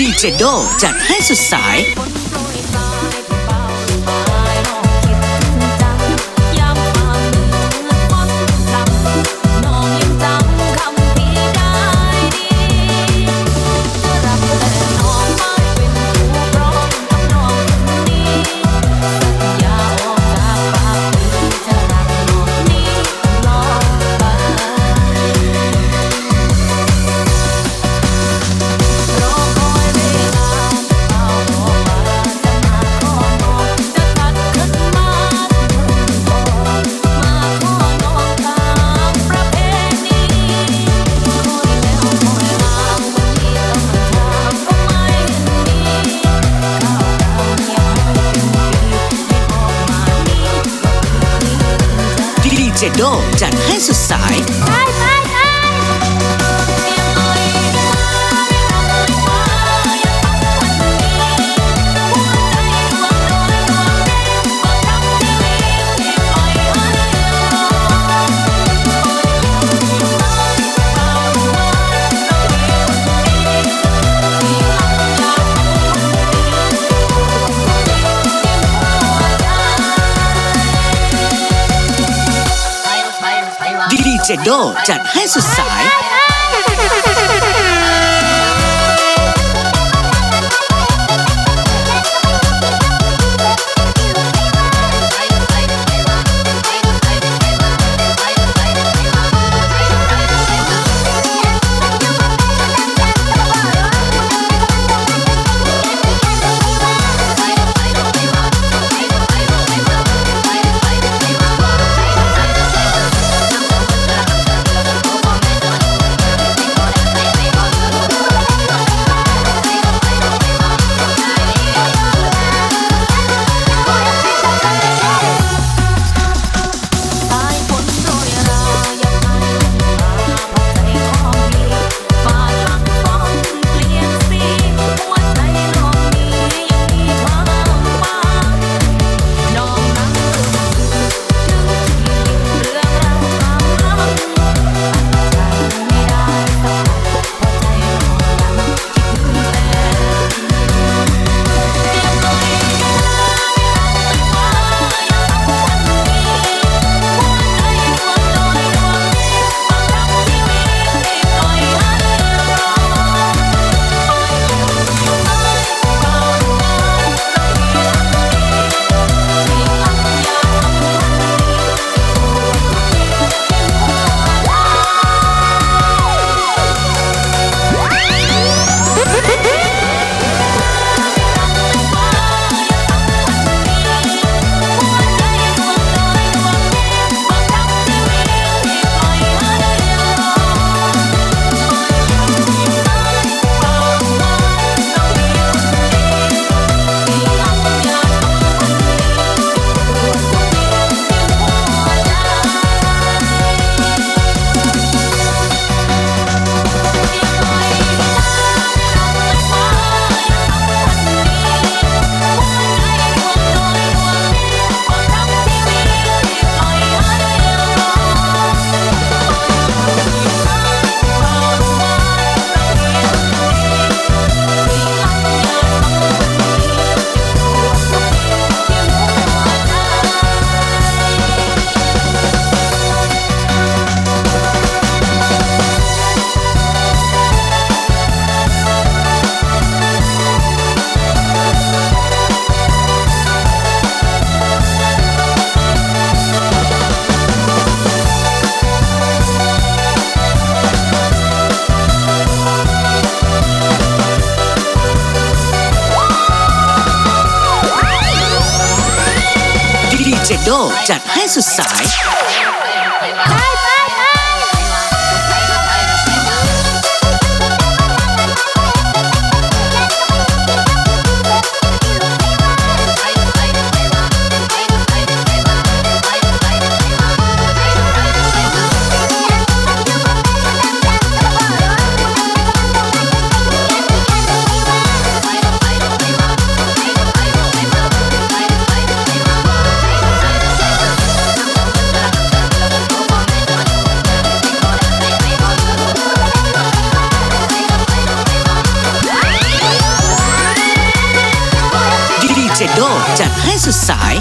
ดีเจโดจัดให้สุดสาย เจโดจัดให้สุดสาย ได้ไห เจโดจัดให้สุดสาย เชโดจัดให้สุดสาย โดจัดให้สุดสาย